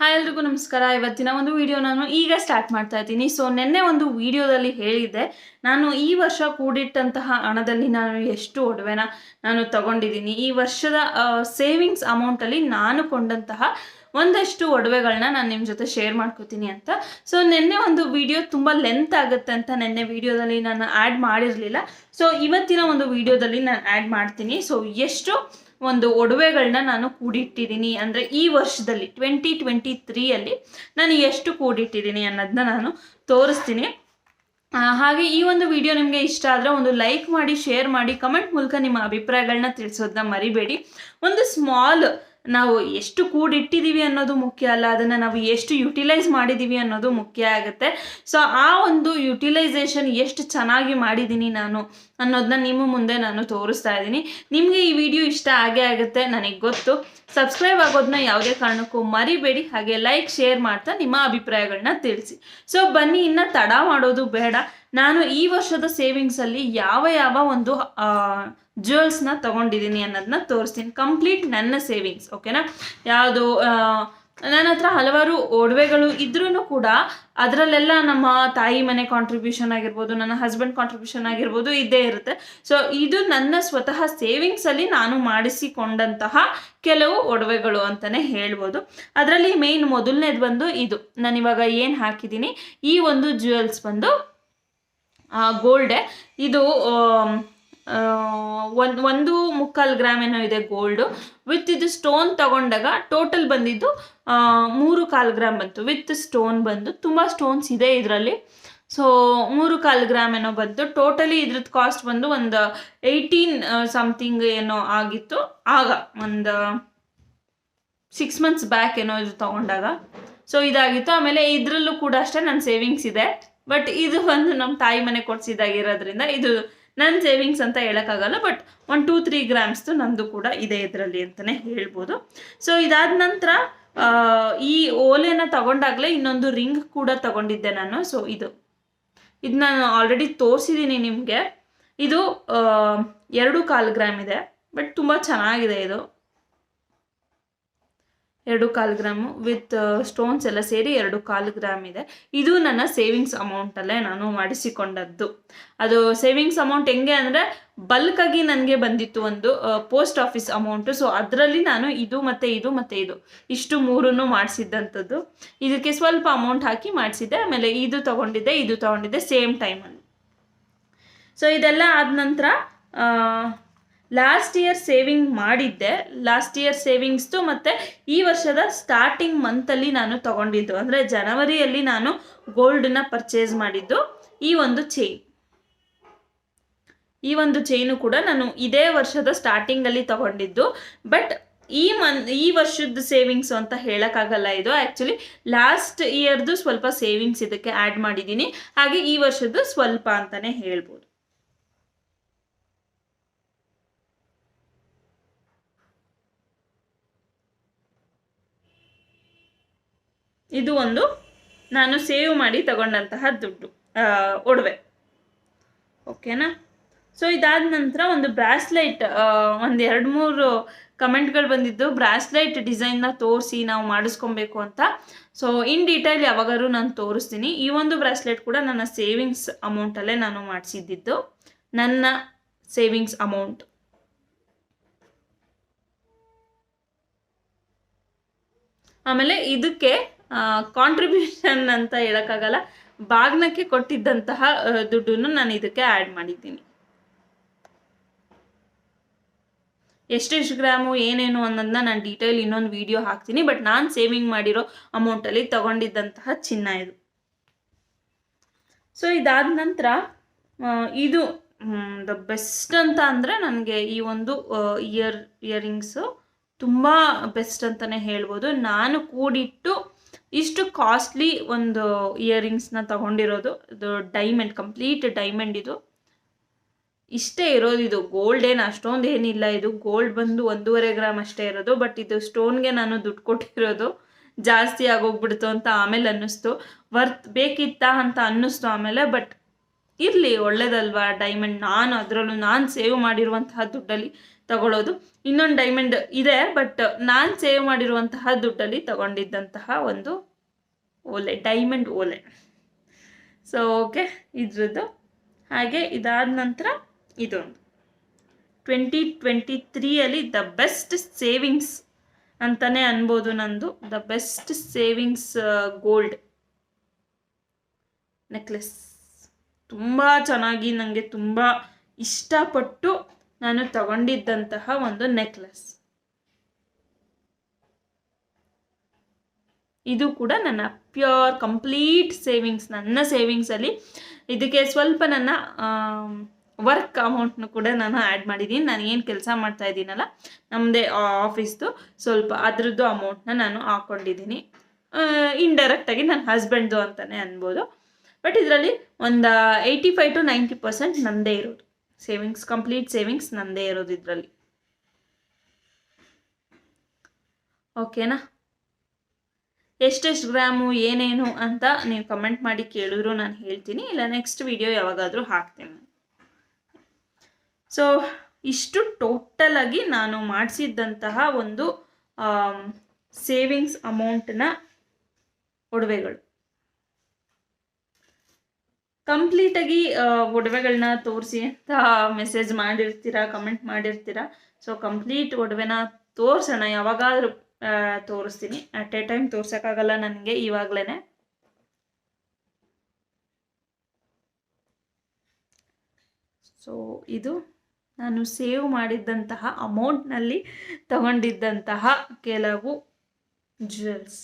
Hi ಎಲ್ರಿಗೂ ನಮಸ್ಕಾರ. ಇವತ್ತಿನ ಒಂದು ವಿಡಿಯೋ ನಾನು ಈಗ ಸ್ಟಾರ್ಟ್ ಮಾಡ್ತಾ ಇದ್ದೀನಿ. ಸೊ ನಿನ್ನೆ ಒಂದು ವಿಡಿಯೋದಲ್ಲಿ ಹೇಳಿದ್ದೆ, ನಾನು ಈ ವರ್ಷ ಕೂಡಿಟ್ಟಂತಹ ಹಣದಲ್ಲಿ ನಾನು ಎಷ್ಟು ಒಡವೆನ ನಾನು ತಗೊಂಡಿದ್ದೀನಿ. ಈ ವರ್ಷದ ಸೇವಿಂಗ್ಸ್ ಅಮೌಂಟಲ್ಲಿ ನಾನು ಕೊಂಡಂತಹ ಒಂದಷ್ಟು ಒಡವೆಗಳನ್ನ ನಾನು ನಿಮ್ಮ ಜೊತೆ ಶೇರ್ ಮಾಡ್ಕೋತೀನಿ ಅಂತ. ಸೊ ನಿನ್ನೆ ಒಂದು ವಿಡಿಯೋ ತುಂಬ ಲೆಂತ್ ಆಗುತ್ತೆ ಅಂತ ನಿನ್ನೆ ವಿಡಿಯೋದಲ್ಲಿ ನಾನು ಆ್ಯಡ್ ಮಾಡಿರಲಿಲ್ಲ. ಸೊ ಇವತ್ತಿನ ಒಂದು ವಿಡಿಯೋದಲ್ಲಿ ನಾನು ಆ್ಯಡ್ ಮಾಡ್ತೀನಿ. ಸೊ ಎಷ್ಟು ಒಂದು ಒಡವೆಗಳನ್ನ ನಾನು ಕೂಡಿಟ್ಟಿದ್ದೀನಿ ಅಂದರೆ ಈ ವರ್ಷದಲ್ಲಿ ಟ್ವೆಂಟಿ ಟ್ವೆಂಟಿ ತ್ರೀಯಲ್ಲಿ ನಾನು ಎಷ್ಟು ಕೂಡಿಟ್ಟಿದ್ದೀನಿ ಅನ್ನೋದನ್ನ ನಾನು ತೋರಿಸ್ತೀನಿ. ಹಾಗೆ ಈ ಒಂದು ವಿಡಿಯೋ ನಿಮಗೆ ಇಷ್ಟ ಆದರೆ ಒಂದು ಲೈಕ್ ಮಾಡಿ ಶೇರ್ ಮಾಡಿ ಕಮೆಂಟ್ ಮೂಲಕ ನಿಮ್ಮ ಅಭಿಪ್ರಾಯಗಳನ್ನ ತಿಳಿಸೋದನ್ನ ಮರಿಬೇಡಿ. ಒಂದು ಸ್ಮಾಲ್ ನಾವು ಎಷ್ಟು ಕೂಡಿಟ್ಟಿದ್ದೀವಿ ಅನ್ನೋದು ಮುಖ್ಯ ಅಲ್ಲ, ಅದನ್ನು ನಾವು ಎಷ್ಟು ಯುಟಿಲೈಸ್ ಮಾಡಿದ್ದೀವಿ ಅನ್ನೋದು ಮುಖ್ಯ ಆಗುತ್ತೆ. ಸೊ ಆ ಒಂದು ಯುಟಿಲೈಸೇಷನ್ ಎಷ್ಟು ಚೆನ್ನಾಗಿ ಮಾಡಿದ್ದೀನಿ ನಾನು ಅನ್ನೋದನ್ನ ನಿಮ್ಮ ಮುಂದೆ ನಾನು ತೋರಿಸ್ತಾ ಇದ್ದೀನಿ. ನಿಮಗೆ ಈ ವಿಡಿಯೋ ಇಷ್ಟ ಆಗೇ ಆಗುತ್ತೆ, ನನಗೆ ಗೊತ್ತು. ಸಬ್ಸ್ಕ್ರೈಬ್ ಆಗೋದನ್ನ ಯಾವುದೇ ಕಾರಣಕ್ಕೂ ಮರಿಬೇಡಿ, ಹಾಗೆ ಲೈಕ್ ಶೇರ್ ಮಾಡ್ತಾ ನಿಮ್ಮ ಅಭಿಪ್ರಾಯಗಳನ್ನ ತಿಳಿಸಿ. ಸೊ ಬನ್ನಿ, ಇನ್ನು ತಡ ಮಾಡೋದು ಬೇಡ. ನಾನು ಈ ವರ್ಷದ ಸೇವಿಂಗ್ಸಲ್ಲಿ ಯಾವ ಯಾವ ಒಂದು ಜ್ಯುವೆಲ್ಸ್ನ ತಗೊಂಡಿದ್ದೀನಿ ಅನ್ನೋದನ್ನ ತೋರಿಸ್ತೀನಿ. ಕಂಪ್ಲೀಟ್ ನನ್ನ ಸೇವಿಂಗ್ಸ್, ಓಕೆನಾ? ಯಾವುದು ನನ್ನ ಹತ್ರ ಹಲವಾರು ಒಡವೆಗಳು ಇದ್ರೂ ಕೂಡ ಅದರಲ್ಲೆಲ್ಲ ನಮ್ಮ ತಾಯಿ ಮನೆ ಕಾಂಟ್ರಿಬ್ಯೂಷನ್ ಆಗಿರ್ಬೋದು, ನನ್ನ ಹಸ್ಬೆಂಡ್ ಕಾಂಟ್ರಿಬ್ಯೂಷನ್ ಆಗಿರ್ಬೋದು ಇದ್ದೇ ಇರುತ್ತೆ. ಸೊ ಇದು ನನ್ನ ಸ್ವತಃ ಸೇವಿಂಗ್ಸಲ್ಲಿ ನಾನು ಮಾಡಿಸಿಕೊಂಡಂತಹ ಕೆಲವು ಒಡವೆಗಳು ಅಂತಲೇ ಹೇಳ್ಬೋದು. ಅದರಲ್ಲಿ ಮೇಯ್ನ್ ಮೊದಲನೇದು ಬಂದು ಇದು. ನಾನು ಇವಾಗ ಏನು ಹಾಕಿದ್ದೀನಿ? ಈ ಒಂದು ಜ್ಯುವೆಲ್ಸ್ ಬಂದು ಗೋಲ್ಡೆ ಇದು ಒಂದು ಒಂದು ಮುಕ್ಕಾಲು ಗ್ರಾಮ್ ಏನೋ ಇದೆ ಗೋಲ್ಡು ವಿತ್ ಇದು ಸ್ಟೋನ್ ತಗೊಂಡಾಗ ಟೋಟಲ್ ಬಂದಿದ್ದು ಮೂರು ಕಾಲು ಗ್ರಾಮ್ ಬಂತು. ವಿತ್ ಸ್ಟೋನ್ ಬಂದು ತುಂಬ ಸ್ಟೋನ್ಸ್ ಇದೆ ಇದರಲ್ಲಿ. ಸೊ ಮೂರು ಕಾಲು ಗ್ರಾಮ್ ಏನೋ ಬಂತು. ಟೋಟಲಿ ಇದ್ರದ್ದು ಕಾಸ್ಟ್ ಬಂದು ಒಂದು ಏಯ್ಟೀನ್ ಸಮಥಿಂಗ್ ಏನೋ ಆಗಿತ್ತು. ಆಗ ಒಂದು ಸಿಕ್ಸ್ ಮಂತ್ಸ್ ಬ್ಯಾಕ್ ಏನೋ ಇದು ತೊಗೊಂಡಾಗ. ಸೊ ಇದಾಗಿತ್ತು. ಆಮೇಲೆ ಇದರಲ್ಲೂ ಕೂಡ ಅಷ್ಟೇ ನನ್ನ ಸೇವಿಂಗ್ಸ್ ಇದೆ. ಬಟ್ ಇದು ಒಂದು ನಮ್ಮ ತಾಯಿ ಮನೆ ಕೊಡ್ಸಿದಾಗಿರೋದ್ರಿಂದ ಇದು ನನ್ನ ಸೇವಿಂಗ್ಸ್ ಅಂತ ಹೇಳೋಕ್ಕಾಗಲ್ಲ ಬಟ್ ಒನ್ ಟೂ ತ್ರೀ ಗ್ರಾಮ್ಸ್ದು ನಂದು ಕೂಡ ಇದೆ ಇದರಲ್ಲಿ ಅಂತಲೇ ಹೇಳ್ಬೋದು. ಸೊ ಇದಾದ ನಂತರ ಈ ಓಲೆನ ತಗೊಂಡಾಗಲೇ ಇನ್ನೊಂದು ರಿಂಗ್ ಕೂಡ ತಗೊಂಡಿದ್ದೆ ನಾನು. ಸೊ ಇದು ಇದು ನಾನು ಆಲ್ರೆಡಿ ತೋರಿಸಿದ್ದೀನಿ ನಿಮಗೆ. ಇದು ಎರಡು ಕಾಲು ಗ್ರಾಮ್ ಇದೆ ಬಟ್ ತುಂಬ ಚೆನ್ನಾಗಿದೆ ಇದು. ಎರಡು ಕಾಲು ಗ್ರಾಮು ವಿತ್ ಸ್ಟೋನ್ಸ್ ಎಲ್ಲ ಸೇರಿ ಎರಡು ಕಾಲು ಗ್ರಾಮ್ ಇದೆ. ಇದು ನನ್ನ ಸೇವಿಂಗ್ಸ್ ಅಮೌಂಟಲ್ಲೇ ನಾನು ಮಾಡಿಸಿಕೊಂಡದ್ದು. ಅದು ಸೇವಿಂಗ್ಸ್ ಅಮೌಂಟ್ ಹೆಂಗೆ ಅಂದರೆ ಬಲ್ಕಾಗಿ ನನಗೆ ಬಂದಿತ್ತು ಒಂದು ಪೋಸ್ಟ್ ಆಫೀಸ್ ಅಮೌಂಟು ಸೊ ಅದರಲ್ಲಿ ನಾನು ಇದು ಮತ್ತು ಇದು ಮತ್ತು ಇದು ಇಷ್ಟು ಮೂರನ್ನು ಮಾಡಿಸಿದ್ದಂಥದ್ದು. ಇದಕ್ಕೆ ಸ್ವಲ್ಪ ಅಮೌಂಟ್ ಹಾಕಿ ಮಾಡಿಸಿದ್ದೆ, ಆಮೇಲೆ ಇದು ತೊಗೊಂಡಿದ್ದೆ ಇದು ತೊಗೊಂಡಿದ್ದೆ ಸೇಮ್ ಟೈಮಲ್ಲಿ ಸೊ ಇದೆಲ್ಲ ಆದ ನಂತರ ಲಾಸ್ಟ್ ಇಯರ್ ಸೇವಿಂಗ್ ಮಾಡಿದ್ದೆ. ಲಾಸ್ಟ್ ಇಯರ್ ಸೇವಿಂಗ್ಸ್ದು ಮತ್ತು ಈ ವರ್ಷದ ಸ್ಟಾರ್ಟಿಂಗ್ ಮಂತಲ್ಲಿ ನಾನು ತಗೊಂಡಿದ್ದು. ಅಂದರೆ ಜನವರಿಯಲ್ಲಿ ನಾನು ಗೋಲ್ಡನ್ನ ಪರ್ಚೇಸ್ ಮಾಡಿದ್ದು. ಈ ಒಂದು ಚೈನ್ ಈ ಒಂದು ಚೈನು ಕೂಡ ನಾನು ಇದೇ ವರ್ಷದ ಸ್ಟಾರ್ಟಿಂಗಲ್ಲಿ ತಗೊಂಡಿದ್ದು. ಬಟ್ ಈ ಮನ್ ಈ ವರ್ಷದ ಸೇವಿಂಗ್ಸ್ ಅಂತ ಹೇಳೋಕ್ಕಾಗಲ್ಲ ಇದು. ಆ್ಯಕ್ಚುಲಿ ಲಾಸ್ಟ್ ಇಯರ್ದು ಸ್ವಲ್ಪ ಸೇವಿಂಗ್ಸ್ ಇದಕ್ಕೆ ಆ್ಯಡ್ ಮಾಡಿದ್ದೀನಿ. ಹಾಗೆ ಈ ವರ್ಷದ್ದು ಸ್ವಲ್ಪ ಅಂತಲೇ ಹೇಳ್ಬೋದು. ಇದು ಒಂದು ನಾನು ಸೇವ್ ಮಾಡಿ ತಗೊಂಡಂತಹ ದುಡ್ಡು ಒಡವೆ. ಓಕೆನಾ? ಸೊ ಇದಾದ ನಂತರ ಒಂದು ಬ್ರಾಸ್ಲೈಟ್ ಒಂದು ಎರಡು ಮೂರು ಕಮೆಂಟ್ಗಳು ಬಂದಿದ್ದು, ಬ್ರಾಸ್ಲೈಟ್ ಡಿಸೈನ್ನ ತೋರಿಸಿ ನಾವು ಮಾಡಿಸ್ಕೊಬೇಕು ಅಂತ. ಸೊ ಇನ್ ಡೀಟೇಲ್ ಯಾವಾಗಾದ್ರೂ ನಾನು ತೋರಿಸ್ತೀನಿ. ಈ ಒಂದು ಬ್ರಾಸ್ಲೆಟ್ ಕೂಡ ನನ್ನ ಸೇವಿಂಗ್ಸ್ ಅಮೌಂಟಲ್ಲೇ ನಾನು ಮಾಡಿಸಿದ್ದಿದ್ದು. ನನ್ನ ಸೇವಿಂಗ್ಸ್ ಅಮೌಂಟ್. ಆಮೇಲೆ ಇದಕ್ಕೆ ಕಾಂಟ್ರಿಬ್ಯೂಷನ್ ಅಂತ ಹೇಳೋಕ್ಕಾಗಲ್ಲ. ಬಾಗ್ನಕ್ಕೆ ಕೊಟ್ಟಿದ್ದಂತಹ ದುಡ್ಡನ್ನು ನಾನು ಇದಕ್ಕೆ ಆ್ಯಡ್ ಮಾಡಿದ್ದೀನಿ. ಎಷ್ಟೆಷ್ಟು ಗ್ರಾಮು, ಏನೇನು ಅನ್ನೋದನ್ನ ನಾನು ಡೀಟೇಲ್ ಇನ್ನೊಂದು ವಿಡಿಯೋ ಹಾಕ್ತೀನಿ. ಬಟ್ ನಾನು ಸೇವಿಂಗ್ ಮಾಡಿರೋ ಅಮೌಂಟಲ್ಲಿ ತಗೊಂಡಿದ್ದಂತಹ ಚಿನ್ನ ಇದು. ಸೊ ಇದಾದ ನಂತರ ಇದು ದ ಬೆಸ್ಟ್ ಅಂತ ಅಂದರೆ ನನಗೆ ಈ ಒಂದು ಇಯರ್ ಇಯರಿಂಗ್ಸು ತುಂಬ ಬೆಸ್ಟ್ ಅಂತಲೇ ಹೇಳ್ಬೋದು. ನಾನು ಕೂಡಿಟ್ಟು ಇಷ್ಟು ಕಾಸ್ಟ್ಲಿ ಒಂದು ಇಯರಿಂಗ್ಸ್ನ ತಗೊಂಡಿರೋದು. ಇದು ಡೈಮಂಡ್ ಕಂಪ್ಲೀಟ್ ಡೈಮಂಡ್ ಇದು. ಇಷ್ಟೇ ಇರೋದು, ಇದು ಗೋಲ್ಡ್ ಏನು ಅಷ್ಟೊಂದು ಏನಿಲ್ಲ. ಇದು ಗೋಲ್ಡ್ ಬಂದು ಒಂದೂವರೆ ಗ್ರಾಮ್ ಅಷ್ಟೇ ಇರೋದು. ಬಟ್ ಇದು ಸ್ಟೋನ್ಗೆ ನಾನು ದುಡ್ಡು ಕೊಟ್ಟಿರೋದು. ಜಾಸ್ತಿ ಆಗೋಗ್ಬಿಡ್ತು ಅಂತ ಆಮೇಲೆ ಅನ್ನಿಸ್ತು. ವರ್ತ್ ಬೇಕಿತ್ತಾ ಅಂತ ಅನ್ನಿಸ್ತು ಆಮೇಲೆ ಬಟ್ ಇರಲಿ, ಒಳ್ಳೇದಲ್ವಾ ಡೈಮಂಡ್ ನಾನು ಅದರಲ್ಲೂ, ನಾನು ಸೇವ್ ಮಾಡಿರುವಂತಹ ದುಡ್ಡಲ್ಲಿ. ತಗೊಳ್ಳೋದು. ಇನ್ನೊಂದು ಡೈಮಂಡ್ ಇದೆ ಬಟ್ ನಾನು ಸೇವ್ ಮಾಡಿರುವಂತಹ ದುಡ್ಡಲ್ಲಿ ತಗೊಂಡಿದ್ದಂತಹ ಒಂದು ಓಲೆ ಡೈಮಂಡ್ ಓಲೆ. ಸೊ ಓಕೆ ಇದ್ರದ್ದು. ಹಾಗೆ ಇದಾದ ನಂತರ ಇದೊಂದು. ಟ್ವೆಂಟಿ ಟ್ವೆಂಟಿ ತ್ರೀಯಲ್ಲಿ ದ ಬೆಸ್ಟ್ ಸೇವಿಂಗ್ಸ್ ಅಂತಲೇ ಅನ್ಬೋದು ನಂದು. The best savings gold necklace ತುಂಬ ಚೆನ್ನಾಗಿ ನನಗೆ ತುಂಬ ಇಷ್ಟಪಟ್ಟು ನಾನು ತಗೊಂಡಿದ್ದಂತಹ ಒಂದು ನೆಕ್ಲೆಸ್ ಇದು ಕೂಡ ನನ್ನ ಪ್ಯೂರ್ ಕಂಪ್ಲೀಟ್ ಸೇವಿಂಗ್ಸ್ ನನ್ನ ಸೇವಿಂಗ್ಸಲ್ಲಿ ಇದಕ್ಕೆ ಸ್ವಲ್ಪ ನನ್ನ ವರ್ಕ್ ಅಮೌಂಟ್ನು ಕೂಡ ನಾನು ಆ್ಯಡ್ ಮಾಡಿದ್ದೀನಿ ನಾನು ಏನು ಕೆಲಸ ಮಾಡ್ತಾ ಇದ್ದೀನಲ್ಲ ನಮ್ಮದೇ ಆಫೀಸ್ದು ಸ್ವಲ್ಪ ಅದರದ್ದು ಅಮೌಂಟ್ನ ನಾನು ಹಾಕ್ಕೊಂಡಿದ್ದೀನಿ ಇಂಡೈರೆಕ್ಟಾಗಿ ನನ್ನ ಹಸ್ಬೆಂಡ್ದು ಅಂತಲೇ ಅನ್ಬೋದು. ಬಟ್ ಇದರಲ್ಲಿ ಒಂದು eighty five to ninety percent ನನ್ನದೇ ಇರೋದು. ಸೇವಿಂಗ್ಸ್ ಕಂಪ್ಲೀಟ್ ಸೇವಿಂಗ್ಸ್ ನನ್ನದೇ ಇರೋದು ಇದರಲ್ಲಿ. ಓಕೆನಾ ಎಷ್ಟೆಷ್ಟು ಗ್ರಾಮು, ಏನೇನು ಅಂತ ನೀವು ಕಮೆಂಟ್ ಮಾಡಿ ಕೇಳಿದ್ರು ನಾನು ಹೇಳ್ತೀನಿ. ಇಲ್ಲ ನೆಕ್ಸ್ಟ್ ವಿಡಿಯೋ ಯಾವಾಗಾದರೂ ಹಾಕ್ತೀನಿ. ಸೊ ಇಷ್ಟು ಟೋಟಲಾಗಿ ನಾನು ಮಾಡಿಸಿದ್ದಂತಹ ಒಂದು ಸೇವಿಂಗ್ಸ್ ಅಮೌಂಟ್ನ ಒಡವೆಗಳು. ಕಂಪ್ಲೀಟಾಗಿ ಒಡವೆಗಳನ್ನ ತೋರಿಸಿ ಅಂತ ಮೆಸೇಜ್ ಮಾಡಿರ್ತೀರಾ ಕಮೆಂಟ್ ಮಾಡಿರ್ತೀರಾ? ಸೊ ಕಂಪ್ಲೀಟ್ ಒಡವೆನ ತೋರಿಸೋಣ. ಯಾವಾಗಾದರೂ ತೋರಿಸ್ತೀನಿ. ಅಟ್ ಎ ಟೈಮ್ ತೋರ್ಸೋಕ್ಕಾಗಲ್ಲ ನನಗೆ ಇವಾಗಲೇ ಸೊ ಇದು ನಾನು ಸೇವ್ ಮಾಡಿದ್ದಂತಹ ಅಮೌಂಟ್ನಲ್ಲಿ ತಗೊಂಡಿದ್ದಂತಹ ಕೆಲವು ಜ್ಯುವೆಲ್ಸ್